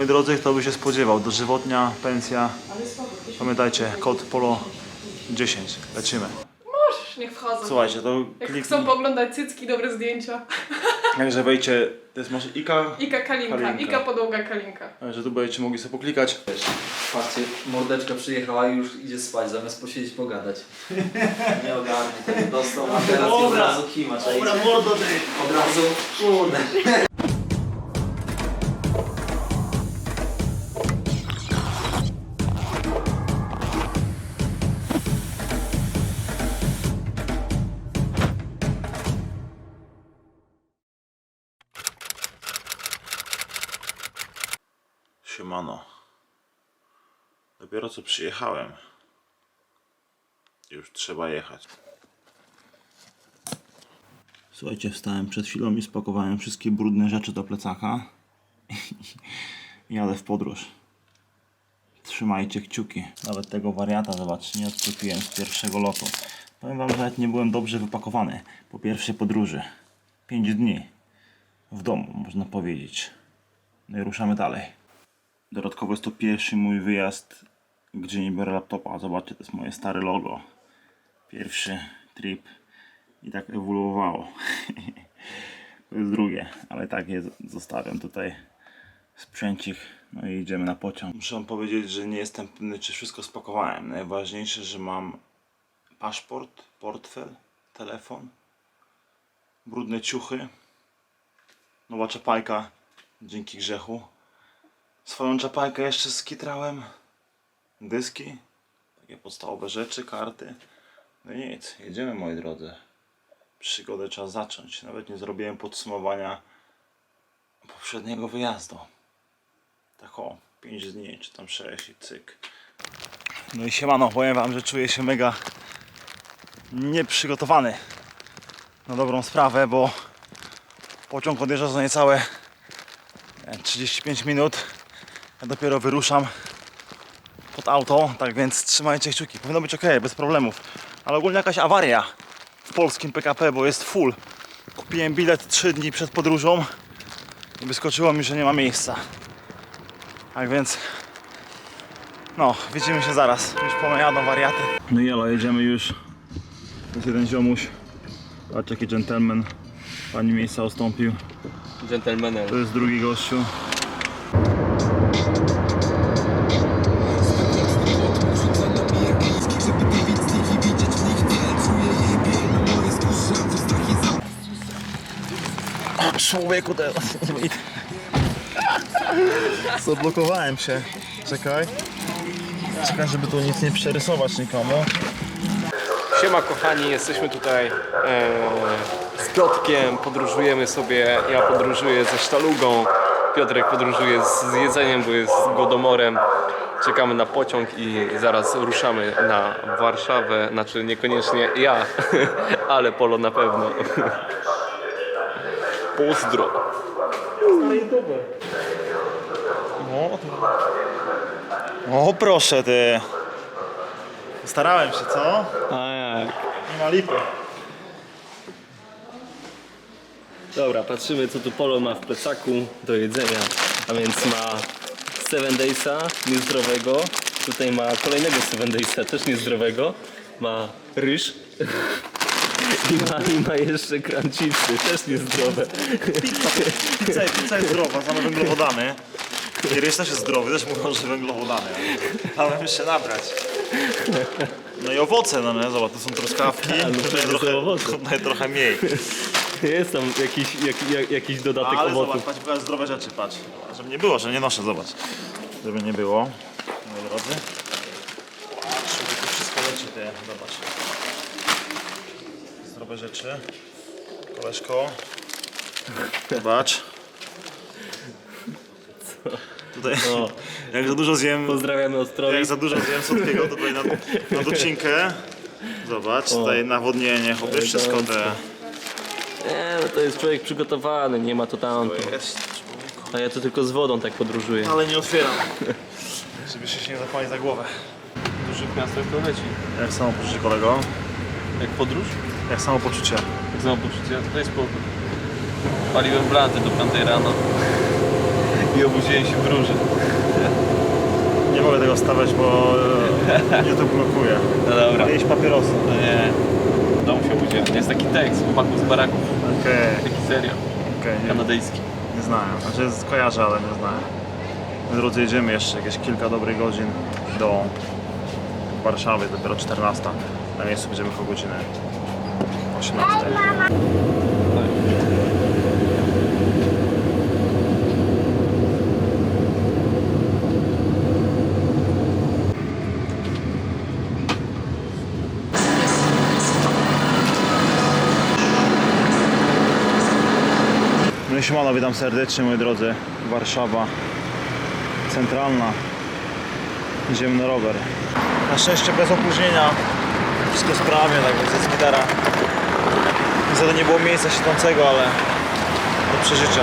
Moi drodzy, kto by się spodziewał, dożywotnia, pensja. Pamiętajcie, kod POLO 10. Lecimy. Możesz, niech wchodzą. Słuchajcie, to Jak kliknij. chcą pooglądać cycki, dobre zdjęcia. Także wejdźcie, to jest może Ika, Ika Kalinka, Kalinka. Ika Podłoga Kalinka. że tu będziecie mogli sobie poklikać. Patrzcie, mordeczka przyjechała i już idzie spać, zamiast posiedzieć pogadać. Nie ogarnie tego, dostał a teraz i od Dobra. razu kima, czaicie? mordo ty! Od razu, kurde. Dopiero co przyjechałem. Już trzeba jechać. Słuchajcie, wstałem przed chwilą i spakowałem wszystkie brudne rzeczy do plecaka. Jadę w podróż. Trzymajcie kciuki. Nawet tego wariata, zobaczcie, nie odczepiłem z pierwszego lotu. Powiem wam, że nawet nie byłem dobrze wypakowany po pierwszej podróży. 5 dni w domu, można powiedzieć. No i ruszamy dalej. Dodatkowo jest to pierwszy mój wyjazd, gdzie nie biorę laptopa. Zobaczcie, to jest moje stare logo. Pierwszy trip i tak ewoluowało. to jest drugie, ale tak je zostawiam tutaj sprzęcik. No i idziemy na pociąg. Muszę wam powiedzieć, że nie jestem pewny, czy wszystko spakowałem. Najważniejsze, że mam paszport, portfel, telefon, brudne ciuchy, nowa czapajka dzięki grzechu. Swoją czapajkę jeszcze skitrałem. Dyski. Takie podstawowe rzeczy, karty. No i nic, jedziemy moi drodzy. Przygodę trzeba zacząć. Nawet nie zrobiłem podsumowania poprzedniego wyjazdu. Tak o, 5 dni, czy tam 6 i cyk. No i siemano, powiem wam, że czuję się mega nieprzygotowany na dobrą sprawę, bo pociąg odjeżdża za niecałe e, 35 minut. Ja dopiero wyruszam pod auto, tak więc trzymajcie kciuki. Powinno być ok, bez problemów. Ale ogólnie jakaś awaria w polskim PKP, bo jest full. Kupiłem bilet 3 dni przed podróżą i wyskoczyło mi, że nie ma miejsca. Tak więc no, widzimy się zaraz. Już pomejadą wariaty. No i jedziemy już. To jest jeden ziomuś. Patrz jaki gentleman. Pani miejsca ustąpił. Dżentelmenem. To jest drugi gościu. Człowieku teraz. Zablokowałem się. Czekaj. Czekaj, żeby tu nic nie przerysować nikomu. Siema kochani, jesteśmy tutaj e, z Piotkiem, podróżujemy sobie, ja podróżuję ze sztalugą, Piotrek podróżuje z, z jedzeniem, bo jest głodomorem. Czekamy na pociąg i zaraz ruszamy na Warszawę, znaczy niekoniecznie ja, ale Polo na pewno. Pozdro. O proszę ty. Starałem się, co? A jak? Nie ma lipy. Dobra, patrzymy co tu Polo ma w plecaku do jedzenia. A więc ma Seven Daysa niezdrowego. Tutaj ma kolejnego Seven Daysa też niezdrowego. Ma ryż. I ma, I ma jeszcze crunchipsy, też niezdrowe. Pizza, pizza jest zdrowa, same węglowodany. I ryż też jest zdrowy, też mówią, że węglowodany. ale Mamy jeszcze nabrać. No i owoce, no nie? Zobacz, to są truskawki. A, no tutaj, to są trochę, owoce. tutaj trochę mniej. Jest tam jakiś, jak, jak, jakiś dodatek Ale owoców. zobacz, patrz, pokażę zdrowe rzeczy, patrz. Żeby nie było, że nie noszę, zobacz. Żeby nie było, moi drodzy. Żeby tu wszystko leci, te, zobacz. Zdrowe rzeczy. Koleżko. Zobacz. Tutaj, O. jak za dużo zjem, Pozdrawiamy Ostrowi. jak za dużo zjem słodkiego, to tutaj na, na docinkę. Zobacz, tutaj nawodnienie, chłopie, wszystko te. Nie, no to jest człowiek przygotowany, nie ma to tamto. Jest. A ja to tylko z wodą tak podróżuję. Ale nie otwieram. Żebyście się nie zapali za głowę. W dużych miastach to leci. Jak samopoczucie kolego? Jak podróż? Jak samopoczucie? Jak samopoczucie? To jest spoko. Paliłem blanty do 5 rano. I obudziłem się w róży. Nie mogę tego wstawiać, bo mnie to blokuje. No dobra. Jeść papierosy. No nie. W domu się obudziłem. Jest taki tekst chłopaków z baraków. Okej, Taki serial okej, nie, kanadyjski. nie znałem. Znaczy kojarzę, ale nie znałem. My drodzy jedziemy jeszcze jakieś kilka dobrych godzin do Warszawy, dopiero 14. Na miejscu będziemy po godzinę 18. No siemano, witam serdecznie moi drodzy. Warszawa centralna. Idziemy na rower. Na szczęście bez opóźnienia. Wszystko sprawnie, tak więc jest gitara. Niestety nie było miejsca siedzącego, ale do przeżycia.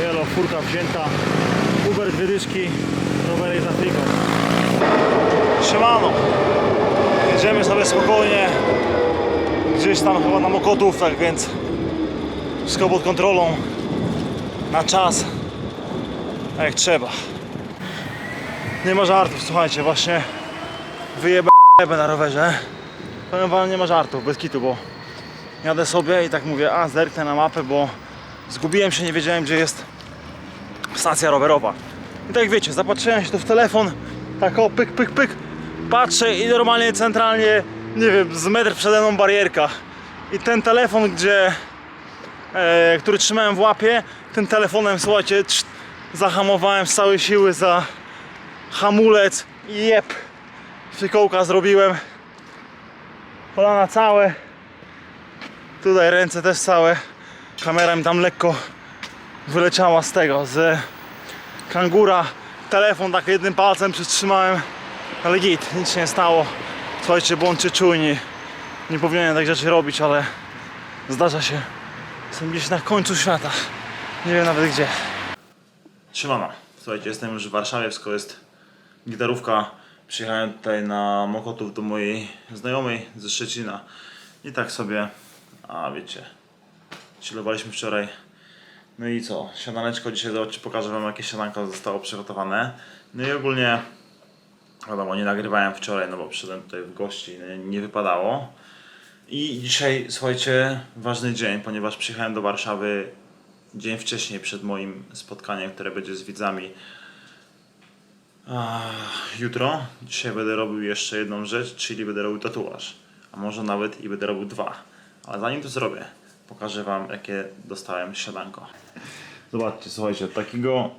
Jelo, furka wzięta. Uber dwie dyszki, rower jest Afriką. Siemano. Jedziemy sobie spokojnie. Gdzieś tam chyba na Mokotów, tak więc wszystko pod kontrolą, na czas, jak trzeba. Nie ma żartów, słuchajcie, właśnie wyjebę na rowerze. Powiem wam, nie ma żartów, bez kitu, bo jadę sobie i tak mówię, a zerknę na mapę, bo zgubiłem się, nie wiedziałem gdzie jest stacja rowerowa. I tak wiecie, zapatrzyłem się tu w telefon, tak o pyk, pyk, pyk, patrzę i normalnie centralnie, nie wiem, z metr przede mną barierka. I ten telefon, gdzie e, który trzymałem w łapie, tym telefonem, słuchajcie, trz- zahamowałem z całej siły za hamulec i jeb, fikołka zrobiłem, kolana całe, tutaj ręce też całe, kamera mi tam lekko wyleciała z tego, z kangura, telefon tak jednym palcem przytrzymałem, ale git, nic się nie stało, słuchajcie, bądźcie czujni, nie powinienem tak rzeczy robić, ale zdarza się. Jestem gdzieś na końcu świata. Nie wiem nawet gdzie. Siemano. Słuchajcie, jestem już w Warszawie, wszystko jest gitarówka. Przyjechałem tutaj na Mokotów do mojej znajomej ze Szczecina. I tak sobie, a wiecie, chillowaliśmy wczoraj. No i co? Siadaneczko dzisiaj zobaczcie, pokażę wam jakie siadanko zostało przygotowane. No i ogólnie, wiadomo, nie nagrywałem wczoraj, no bo przyszedłem tutaj w gości, nie, nie wypadało. I dzisiaj, słuchajcie, ważny dzień, ponieważ przyjechałem do Warszawy dzień wcześniej przed moim spotkaniem, które będzie z widzami jutro. Dzisiaj będę robił jeszcze jedną rzecz, czyli będę robił tatuaż. A może nawet i będę robił dwa. Ale zanim to zrobię, pokażę Wam, jakie dostałem siadanko. Zobaczcie, słuchajcie, takiego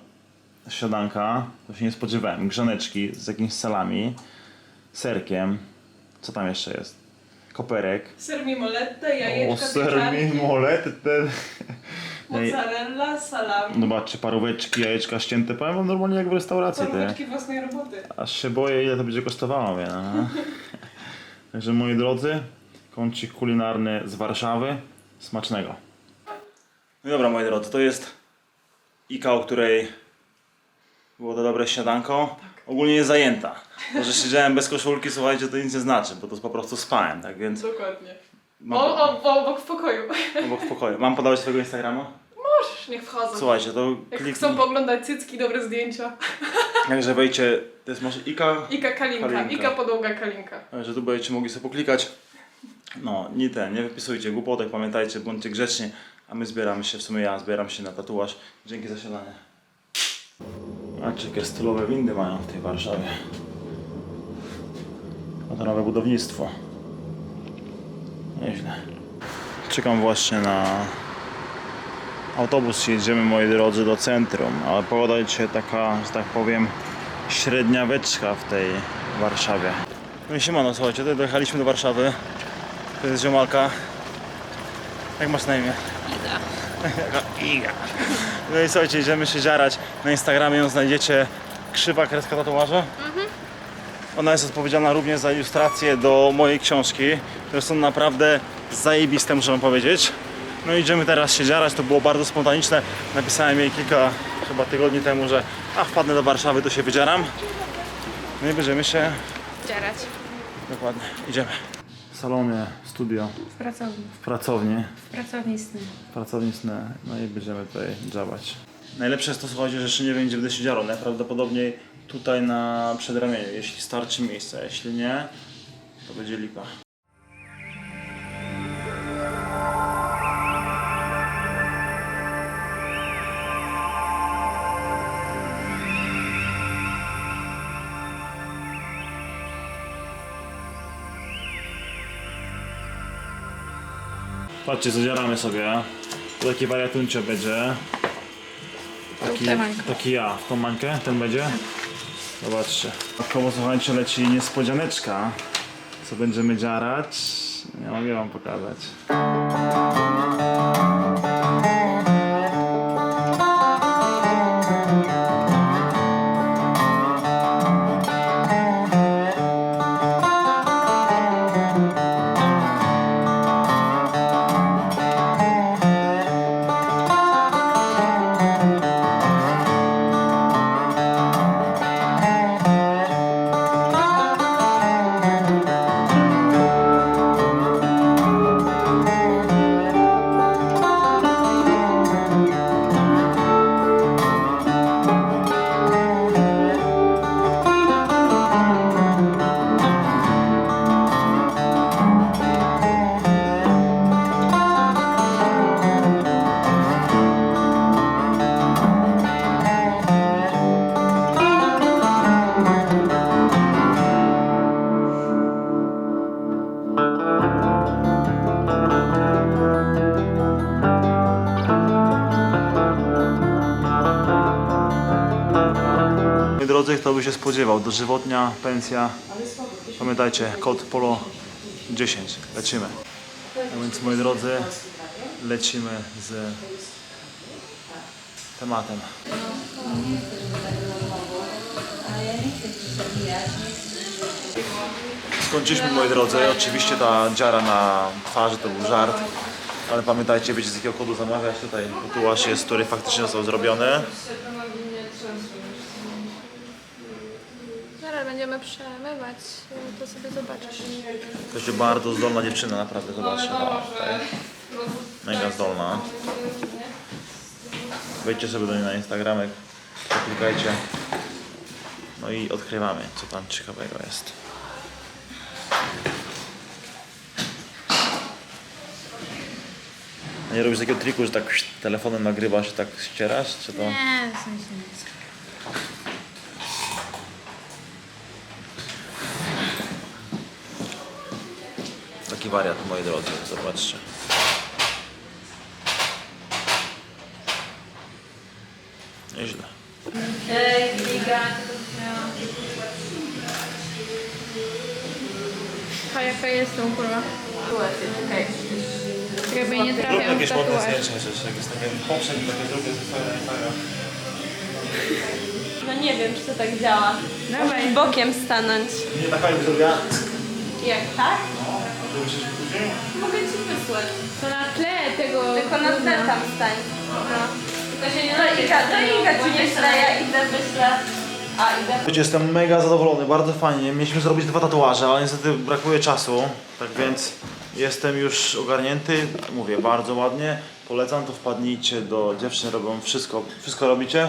siadanka to się nie spodziewałem. Grzaneczki z jakimiś salami, serkiem. Co tam jeszcze jest? Koperek. Ser mimoletta, jajeczka, O, ser pieczarki, mimolety, te... mozzarella, salami, Zobaczcie, paróweczki, jajeczka ścięte. Powiem wam normalnie jak w restauracji, te. paróweczki własnej roboty. Aż się boję, ile to będzie kosztowało mnie. No. Także moi drodzy, kącik kulinarny z Warszawy. Smacznego. No dobra, moi drodzy, to jest Ika, o której było to dobre śniadanko. Ogólnie jest zajęta. To, że siedziałem bez koszulki, słuchajcie, to nic nie znaczy, bo to po prostu spałem, tak więc Dokładnie. mam, O, o, o, obok w pokoju. obok w pokoju. Mam podawać swojego Instagrama? Możesz, niech wchodzą. Słuchajcie, to Jak klik... chcą pooglądać cycki, dobre zdjęcia. Także wejdźcie, to jest może Ika, Ika Kalinka, Kalinka. Ika Podłoga Kalinka. że tu będziecie mogli sobie poklikać. No, nie ten, nie wypisujcie głupotek, pamiętajcie, bądźcie grzeczni, a my zbieramy się, w sumie ja zbieram się na tatuaż. Dzięki za siadanie. Patrzcie, jakie stylowe windy mają w tej Warszawie. A to nowe budownictwo. Nieźle. Czekam właśnie na autobus. Jedziemy, moi drodzy, do centrum. Ale pogoda dzisiaj taka, że tak powiem, średniaweczka w tej Warszawie. No i siemano, słuchajcie, dojechaliśmy do Warszawy. To jest ziomalka. Jak masz na imię? Iga. Iga. No i słuchajcie, idziemy się dziarać. Na Instagramie ją znajdziecie krzywa kreska tatuaża. Ona jest odpowiedzialna również za ilustracje do mojej książki, które są naprawdę zajebiste, muszę wam powiedzieć. No i idziemy teraz się dziarać, to było bardzo spontaniczne. Napisałem jej kilka chyba tygodni temu, że a wpadnę do Warszawy, to się wydzieram. No i będziemy się Dzierać. Dokładnie, idziemy. W salonie, studio, W pracowni. w pracowni, W pracowni sny. pracowni sny, no i będziemy tutaj działać. Najlepsze jest to, słuchajcie, że jeszcze nie będzie w siedziało. Najprawdopodobniej tutaj na przedramieniu, jeśli starczy miejsca. Jeśli nie, to będzie lipa. Patrzcie, zadzieramy sobie. To taki wariatuncio będzie. Taki, taki ja. W tą mańkę ten będzie. Zobaczcie. Około słuchajcie leci niespodzianeczka. Co będziemy dziarać. Nie mogę wam pokazać. Spodziewał, dożywotnia pensja. Pamiętajcie, kod Polo 10. Lecimy. A więc moi drodzy, lecimy z tematem. Skończyliśmy moi drodzy, oczywiście ta dziara na twarzy to był żart, ale pamiętajcie, wiecie z jakiego kodu zamawiać tutaj tatuaż jest, który faktycznie został zrobiony. Zaraz będziemy przemywać, to sobie zobaczysz. To jest bardzo zdolna dziewczyna, naprawdę, zobaczcie. No, o, tutaj. Mega zdolna. Wejdźcie sobie do niej na Instagramek, klikajcie. No i odkrywamy, co tam ciekawego jest. A nie robisz takiego triku, że tak telefonem nagrywasz i tak ścierasz, czy to... Nie, w sensie nie. Taki wariat, moi drodzy, zobaczcie. Nieźle. A jaka jest tą kurwa? Jakby nie Zrób trafiam w jakieś ładne tatuaż. zdjęcie, że jak jest takie poprzek i takie drugie ze fajne, fajne. No nie wiem, czy to tak działa. Dawaj. Bokiem stanąć. Nie taka jak zrobiła. Jak tak? Myślisz, później? Mogę ci wysłać. To na tle tego... Tylko na tle tam stań. No. Tylko się nie To Iga, to Iga ci wyśle, ja idę wyślę. A, idę. Słuchajcie, Jestem mega zadowolony, bardzo fajnie. Mieliśmy zrobić dwa tatuaże, ale niestety brakuje czasu. Tak więc jestem już ogarnięty. Mówię, bardzo ładnie. Polecam, to wpadnijcie do dziewczyn, robią wszystko. Wszystko robicie?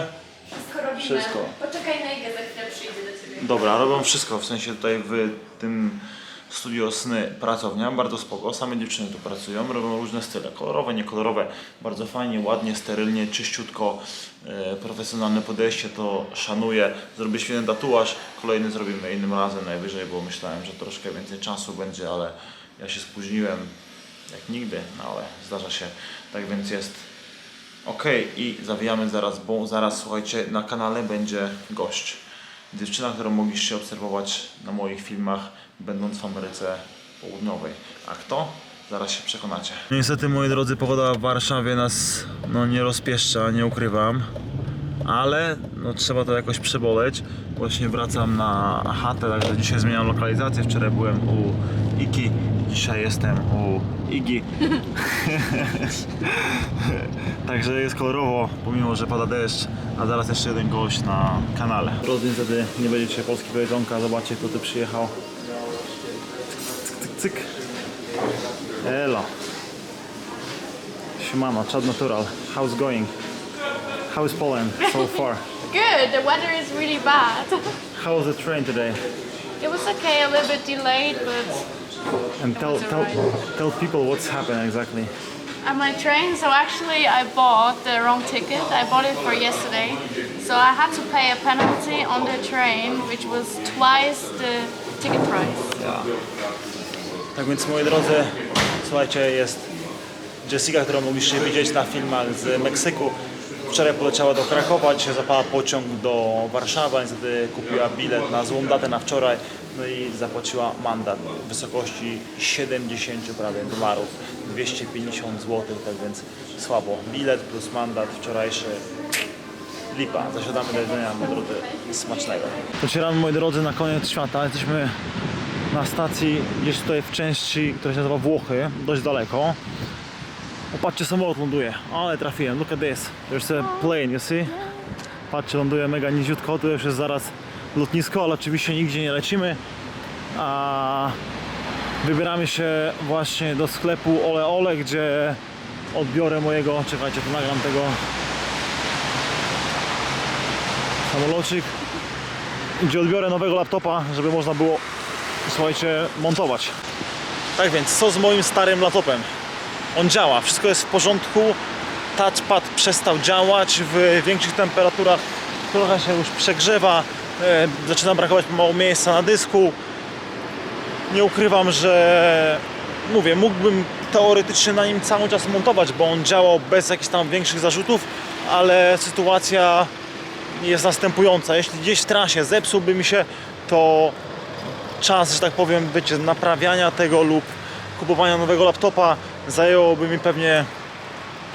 Wszystko robimy. Wszystko. Poczekaj na Igę, za chwilę przyjdzie do ciebie. Dobra, robią wszystko, w sensie tutaj w tym studio sny pracownia, bardzo spoko, same dziewczyny tu pracują, robią różne style, kolorowe, niekolorowe, bardzo fajnie, ładnie, sterylnie, czyściutko, e, profesjonalne podejście, to szanuję, zrobię świetny tatuaż, kolejny zrobimy innym razem. Najwyżej, bo myślałem, że troszkę więcej czasu będzie, ale ja się spóźniłem, jak nigdy, no ale zdarza się, tak więc jest. Okej, i zawijamy zaraz, bo zaraz słuchajcie, na kanale będzie gość. Dziewczyna, którą mogliście obserwować na moich filmach, będąc w Ameryce Południowej. A kto? Zaraz się przekonacie. Niestety, moi drodzy, pogoda w Warszawie nas no, nie rozpieszcza, nie ukrywam. Ale no, trzeba to jakoś przeboleć. Właśnie wracam na chatę, także dzisiaj zmieniam lokalizację. Wczoraj byłem u Iki, dzisiaj jestem u Igi. Także jest kolorowo, pomimo że pada deszcz, a zaraz jeszcze jeden gość na kanale. Drodzy, niestety nie będzie dzisiaj polskiego zobaczcie kto tu przyjechał. Cyk. Elo. Siemano, Chad Natural, how's going? How is Poland so far? Good. The weather is really bad. How was the train today? It was okay, a little bit delayed, but And tell, tell, tell people what's happened exactly. on my train. So actually, I bought the wrong ticket. I bought it for yesterday, so I had to pay a penalty on the train, which was twice the ticket price. Tak więc moi drodzy, słuchajcie, jest Jessica, którą mogliście widzieć na filmach z Meksyku. Wczoraj poleciała do Krakowa, dzisiaj zapała pociąg do Warszawy, niestety kupiła bilet na złą datę na wczoraj, no i zapłaciła mandat w wysokości 70 prawie dolarów, 250 zł, tak więc słabo. Bilet plus mandat wczorajszy, lipa. Zasiadamy do jedzenia, moi drodzy, smacznego. Docieramy, moi drodzy, na koniec świata. Jesteśmy na stacji gdzieś tutaj w części, która się nazywa Włochy, dość daleko. Popatrzcie, samolot ląduje, ale trafiłem, look at this, there's a plane, you see? Patrzcie, ląduje mega niziutko, tu już jest zaraz lotnisko, ale oczywiście nigdzie nie lecimy. A wybieramy się właśnie do sklepu Ole Ole, gdzie odbiorę mojego, czekajcie, tu nagram tego samolocik, gdzie odbiorę nowego laptopa, żeby można było słuchajcie, montować. Tak więc, co z moim starym laptopem? On działa, wszystko jest w porządku. Touchpad przestał działać w większych temperaturach, trochę się już przegrzewa, e, zaczyna brakować mało miejsca na dysku. Nie ukrywam, że mówię, mógłbym teoretycznie na nim cały czas montować, bo on działał bez jakichś tam większych zarzutów, ale sytuacja jest następująca. Jeśli gdzieś w trasie zepsułby mi się, to czas, że tak powiem, wiecie, naprawiania tego lub kupowania nowego laptopa zajęłoby mi pewnie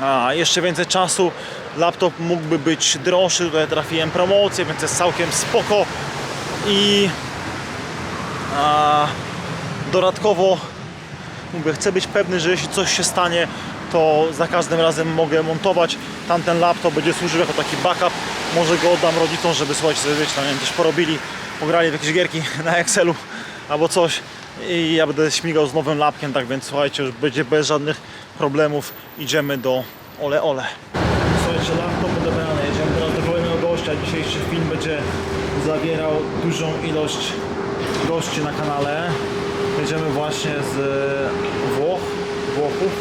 a, jeszcze więcej czasu. Laptop mógłby być droższy, tutaj trafiłem promocję, więc jest całkiem spoko i a, dodatkowo mówię, chcę być pewny, że jeśli coś się stanie, to za każdym razem mogę montować. Tamten laptop będzie służył jako taki backup. Może go oddam rodzicom, żeby słuchajcie, sobie wiecie, tam nie wiem, coś porobili, pograli w jakieś gierki na Excelu albo coś. I ja będę śmigał z nowym lapkiem, tak więc słuchajcie, już będzie bez żadnych problemów. Idziemy do Ole Ole. Słuchajcie, laptop odebrany. Jedziemy teraz do kolejnego gościa. Dzisiejszy film będzie zawierał dużą ilość gości na kanale. Jedziemy właśnie z Włoch, Włochów.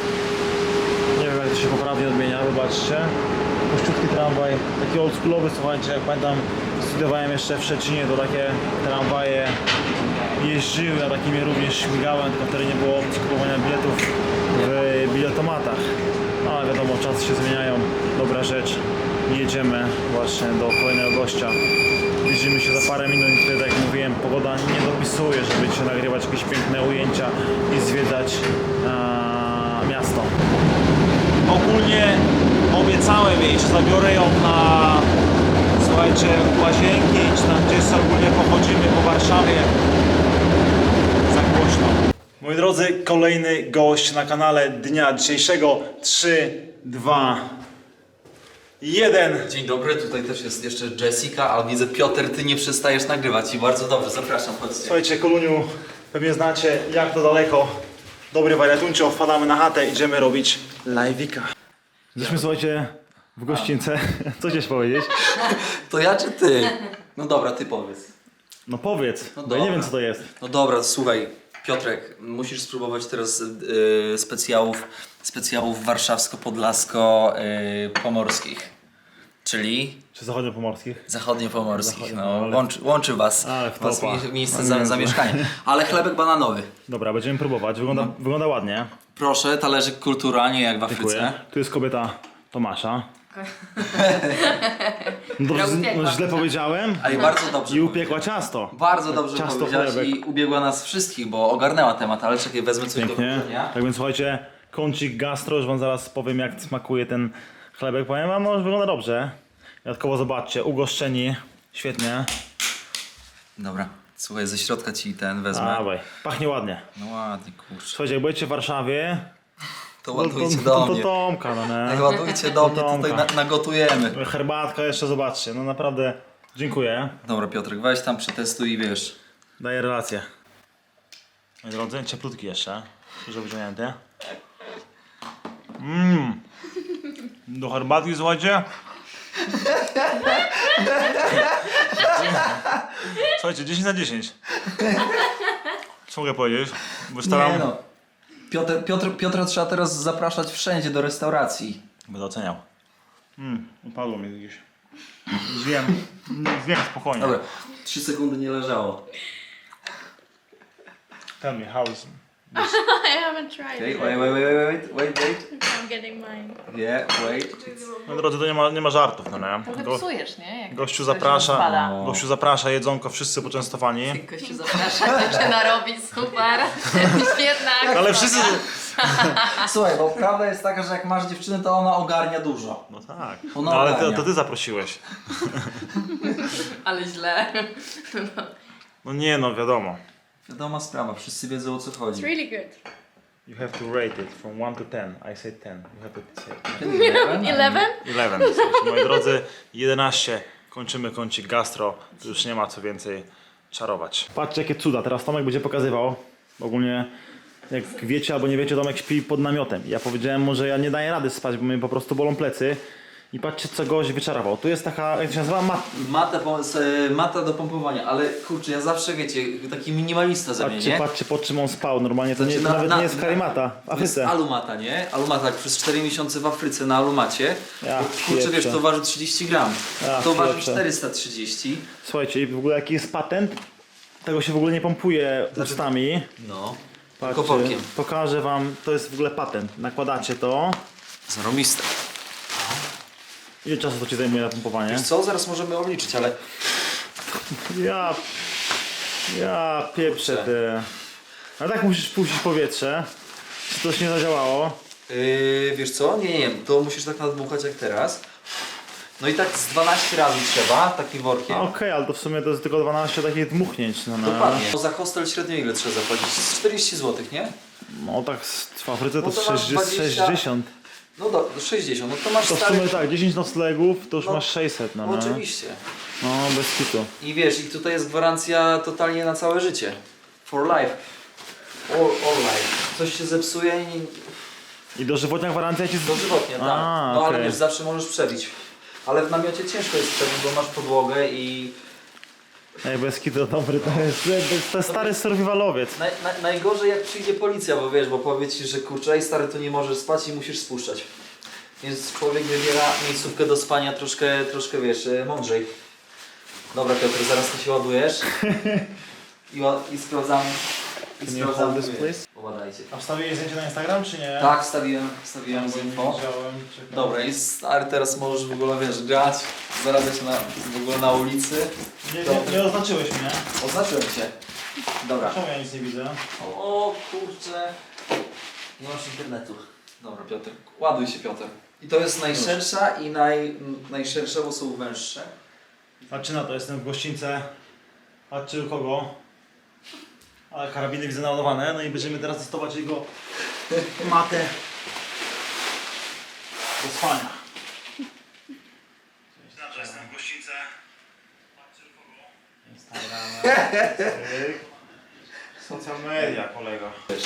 Nie wiem jak to się poprawnie odmienia, wybaczcie. Kościutki tramwaj, taki oldschoolowy, słuchajcie, jak pamiętam studiowałem jeszcze w Szczecinie, to takie tramwaje jeździły, ja takimi również śmigałem, tylko wtedy nie było opcji kupowania biletów w biletomatach. No, ale wiadomo, czasy się zmieniają, dobra rzecz. Jedziemy właśnie do kolejnego gościa. Widzimy się za parę minut i wtedy, tak jak mówiłem, pogoda nie dopisuje, żeby się nagrywać jakieś piękne ujęcia i zwiedzać a, miasto. Ogólnie obiecałem jej, że zabiorę ją na słuchajcie, łazienki, czy tam gdzieś ogólnie pochodzimy po Warszawie. Za głośno. Moi drodzy, kolejny gość na kanale dnia dzisiejszego. 3, 2, 1. Dzień dobry, tutaj też jest jeszcze Jessica, ale widzę Piotr, ty nie przestajesz nagrywać i bardzo dobrze, zapraszam, chodźcie. Słuchajcie, Koluniu, pewnie znacie jak to daleko. Dobry wariatuncio, wpadamy na chatę, idziemy robić live'ika. Jesteśmy, słuchajcie, w gościńce. Co chciałeś powiedzieć? To ja czy ty? No dobra, ty powiedz. No powiedz, No bo ja nie wiem co to jest. No dobra, słuchaj, Piotrek, musisz spróbować teraz y, specjałów, specjałów warszawsko-podlasko-pomorskich. Czyli Czy zachodnio-pomorskich? zachodnio-pomorskich. Zachodnio, No, ale- łączy, łączy was, Ale w was miejsce No za, zamieszkania. Ale chlebek bananowy. Dobra, będziemy próbować. Wygląda, No. wygląda ładnie. Proszę, talerzyk kultura, nie jak w Afryce. Dziękuję. Tu jest kobieta Tomasza. No, upiekłam. no źle powiedziałem. A i bardzo dobrze I upiekła ciasto. Bardzo dobrze Ciasto powiedziałaś chlebek. i ubiegła nas wszystkich, bo ogarnęła temat, ale czekaj, wezmę coś do Pięknie. kuchnia. Tak więc słuchajcie, kącik gastro, już wam zaraz powiem jak smakuje ten chlebek. Powiem wam, no już wygląda dobrze. Dodatkowo zobaczcie, ugoszczeni. Świetnie. Dobra, słuchaj, ze środka ci ten wezmę. Dawaj, pachnie ładnie. No ładnie, kurczę. Słuchajcie, jak będziecie w Warszawie, To no to, ładujcie to, do to, mnie. Tomka, no Ej, nie? Ładujcie do mnie, Tomka. tutaj na, nagotujemy. Herbatka jeszcze, zobaczcie. No naprawdę, dziękuję. Dobra, Piotrek, weź tam przetestuj i wiesz. Daję relację. Moi drodzy, cieplutki jeszcze. Dużo wyciągnięty. Mmm. Do herbatki, słuchajcie. Słuchajcie, 10 na 10. Co mogę powiedzieć? Bo staram... Nie no. Piotr, Piotr, Piotra trzeba teraz zapraszać wszędzie do restauracji. Będę oceniał. Mm, upadło mi gdzieś. Zjem, zjem spokojnie. Dobra, 3 sekundy nie leżało. Tell me, how is... I haven't tried Okay, it. wait, wait, wait, wait, wait, wait. I'm getting mine. Yeah, wait. Moi drodzy, to nie ma, nie ma żartów, no nie? Trochę Go, psujesz, nie? Jak gościu zaprasza, rozpada. gościu zaprasza, jedzonko, wszyscy poczęstowani. Gościu zaprasza, zaczyna robić, super. Świetna akcja. Ale wszyscy... Słuchaj, bo prawda jest taka, że jak masz dziewczynę, to ona ogarnia dużo. No tak. Ona No ale ogarnia. to ty zaprosiłeś. Ale źle. No nie no, wiadomo. Wiadoma sprawa, wszyscy wiedzą o co It's chodzi. really good. You have to rate it from 1 to 10. I say 10. You have to say 11? 11. Słuchajcie, Moi drodzy, 11. Kończymy kącik gastro. Tu już nie ma co więcej czarować. Patrzcie jakie cuda. Teraz Tomek będzie pokazywał. Ogólnie jak wiecie albo nie wiecie, Tomek śpi pod namiotem. Ja powiedziałem mu, że ja nie daję rady spać, bo mnie po prostu bolą plecy. I patrzcie co gość wyczarował. Tu jest taka, jak to się nazywa? Mat... Mata, s- e, mata do pompowania, ale kurczę, ja zawsze wiecie, taki minimalista ze mnie, Patrzcie, nie? patrzcie pod czym on spał. Normalnie to, nie, Znaczy, to na- nawet na- nie jest karimata. W To jest Afryce. alumata, nie? Alumata, jak przez 4 miesiące w Afryce na alumacie. Ja kurczę, wiesz, pieprzę. to waży 30 gram. Ja to waży pieprzę. 430. Słuchajcie, i w ogóle jaki jest patent? Tego się w ogóle nie pompuje ustami. No. Patrzcie, Tylko workiem. pokażę wam, to jest w ogóle patent. Nakładacie to. Zaromiste. Ile czasu to ci zajmuje na pompowanie? Wiesz co, zaraz możemy obliczyć, ale Ja... Ja pieprzę ty. A tak musisz puścić powietrze. Czy coś nie zadziałało? Yy, wiesz co? Nie, nie, to musisz tak nadmuchać jak teraz. No i tak z 12 razy trzeba, takim workiem. A okej, ale to w sumie to jest tylko 12 takich dmuchnięć. No, no. Dokładnie. No za hostel średnio ile trzeba zapłacić? Z 40 zł, nie? no tak w Afryce to, No to masz 60, 20. 60. No do 60, no to masz To w stary... sumie tak, 10 noclegów to już No, masz 600. No, No, no. oczywiście. no bez kitu. I wiesz, i tutaj jest gwarancja totalnie na całe życie. For life. All, all life. Coś się zepsuje i I dożywotnia gwarancja ci... dożywotnie, tak. A, No ale okej. wiesz, zawsze możesz przebić. Ale w namiocie ciężko jest przebić, bo masz podłogę i Ej, bez kitu dobry, to jest, to jest stary survivalowiec. naj, naj, najgorzej jak przyjdzie policja, bo wiesz, bo powie ci, że kurczę, ej stary, tu nie możesz spać i musisz spuszczać. Więc człowiek wybiera miejscówkę do spania troszkę, troszkę wiesz, e, mądrzej. Dobra Piotr, zaraz ty się ładujesz i, ła- i sprawdzam. I Poładajcie. A wstawiłeś zdjęcie na Instagram, czy nie? Tak, wstawiłem, wstawiłem z info. Dobra, i stary, teraz możesz w ogóle, wiesz, grać, zarabiać na, w ogóle na ulicy. Nie, nie, nie oznaczyłeś mnie. Oznaczyłem cię. Dobra. Czemu ja nic nie widzę? O kurczę. Nie masz internetu. Dobra, Piotr. Ładuj się, Piotr. I to jest najszersza i naj, najszersza, bo są węższe. Patrzcie na to, jestem w gościńce. Patrzcie u kogo. Ale karabiny widzę naładowane, no i będziemy teraz testować jego matę do spania. Na to jestem w gościńce. Patrzcie u kogo. Instagram. Social media, kolego. Wiesz,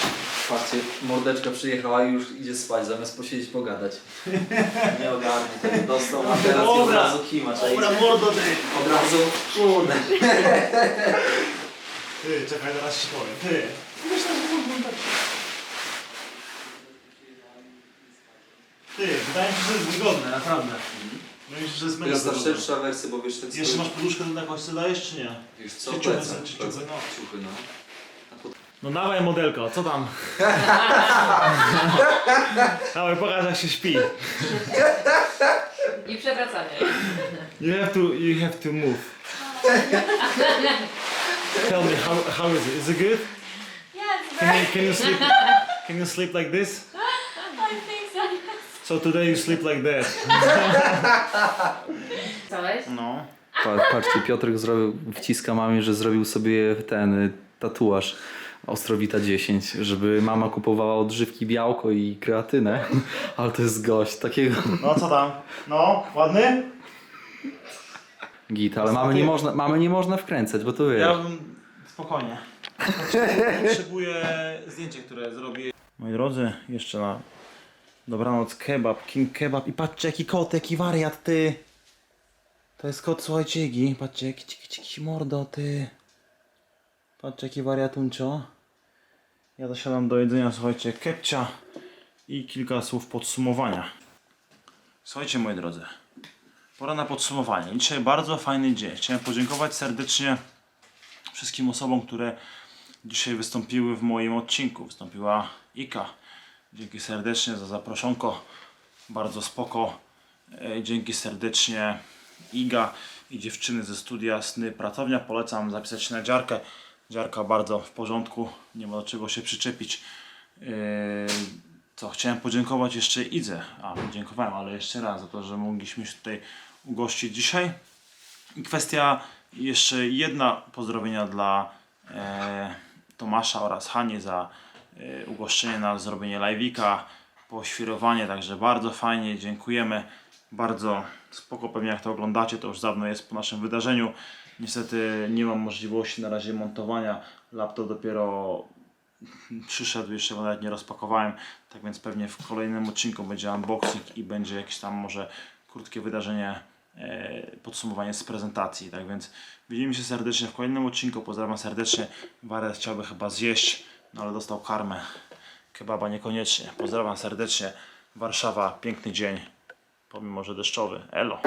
patrzcie, mordeczka przyjechała i już idzie spać, zamiast posiedzieć pogadać. Nie ogarnie tego, dostał materac i od razu kima, czaicie? Dobra, mordo ty! Od razu, kurde. Ty, czekaj, zaraz ci powiem. Ty. Ty, wydaje mi się, że jest wygodne, naprawdę. Się, że jest To mega jest ta wygodne. szersza wersja, bo wiesz, tak Jeszcze masz poduszkę do jakoś co dajesz, czy nie? Wiesz co, ciuchy plecy, ciuchy, no. ciuchy, no. No dawaj modelko, co tam? dawaj, pokaż jak się śpi. I przewracanie. You have to, you have to move. Tell me, how, how is it? Is it good? Yes, Can you, can you sleep, can you sleep like this? I think so. So today you sleep like that. No. Patrzcie, Piotrek zrobił, wciska mamie, że zrobił sobie ten y, tatuaż Ostrowita 10, żeby mama kupowała odżywki białko i kreatynę, ale to jest gość takiego No co tam? No, ładny? Git, ale mamy nie można, mamy nie można wkręcać, bo to wiesz. Ja bym... Spokojnie. Potrzebuję zdjęcie, które zrobię. Moi drodzy, jeszcze na dobranoc kebab, king kebab i patrzcie jaki kot, jaki wariat ty. To jest kot, słuchajcie, Igi. Patrzcie, jaki ciki, ciki mordo, ty. Patrzcie, jaki wariatuncio. Ja zasiadam do jedzenia, słuchajcie, kepcia i kilka słów podsumowania. Słuchajcie, moi drodzy. Pora na podsumowanie. Dzisiaj bardzo fajny dzień. Chciałem podziękować serdecznie wszystkim osobom, które dzisiaj wystąpiły w moim odcinku. Wystąpiła Ika. Dzięki serdecznie za zaproszonko. Bardzo spoko. E, Dzięki serdecznie Iga i dziewczyny ze studia Sny Pracownia. Polecam zapisać się na dziarkę. Dziarka bardzo w porządku. Nie ma do czego się przyczepić. Yy, co chciałem podziękować jeszcze Idze. A, dziękowałem, ale jeszcze raz za to, że mogliśmy się tutaj ugościć dzisiaj. I kwestia jeszcze jedna pozdrowienia dla e, Tomasza oraz Hanie za e, ugoszczenie nas, zrobienie live'ika, poświrowanie, także bardzo fajnie, dziękujemy. Bardzo spoko, pewnie jak to oglądacie, to już dawno jest po naszym wydarzeniu. Niestety nie mam możliwości na razie montowania. Laptop dopiero przyszedł, jeszcze go nawet nie rozpakowałem, tak więc pewnie w kolejnym odcinku będzie unboxing i będzie jakieś tam może krótkie wydarzenie, podsumowanie z prezentacji, tak więc widzimy się serdecznie w kolejnym odcinku, pozdrawiam serdecznie, Wariat chciałby chyba zjeść, no ale dostał karmę, kebaba niekoniecznie, pozdrawiam serdecznie, Warszawa, piękny dzień, pomimo że deszczowy, elo.